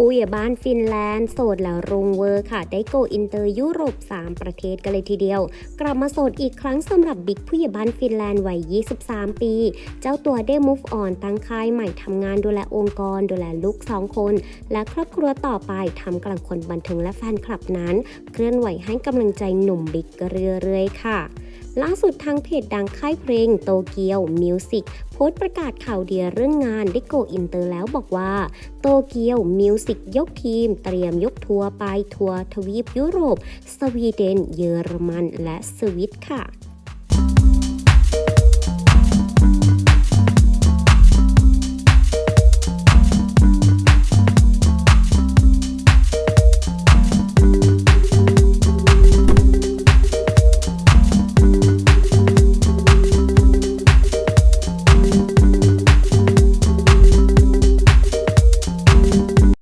ผู้ใหญ่บ้านฟินแลนด์โสดแล้วรุงเวอร์ค่ะ ได้โกอินเตอร์ยุโรป 3 ประเทศกันเลยทีเดียว กลับมาโสดอีกครั้งสำหรับบิ๊กผู้ใหญ่บ้านฟินแลนด์วัย 23 ปี เจ้าตัวได้ move on ตั้งค่ายใหม่ทำงานดูแลองค์กร ดูแลลูก 2 คน และครอบครัวต่อไปทำกลางคนบันเทิงและแฟนคลับนั้น เคลื่อนไหวให้กำลังใจหนุ่มบิ๊กเรื่อยๆค่ะ ล่าสุดทางเพจดังค่ายเพลงโตเกียวมิวสิกโพสต์ประกาศข่าวเดียเรื่องงานได้โกอินเตอร์แล้วบอกว่า โตเกียวมิวสิกยกทีม เตรียมยกทัวร์ไปทัวร์ทวีปยุโรป สวีเดน เยอรมัน และสวิตค่ะ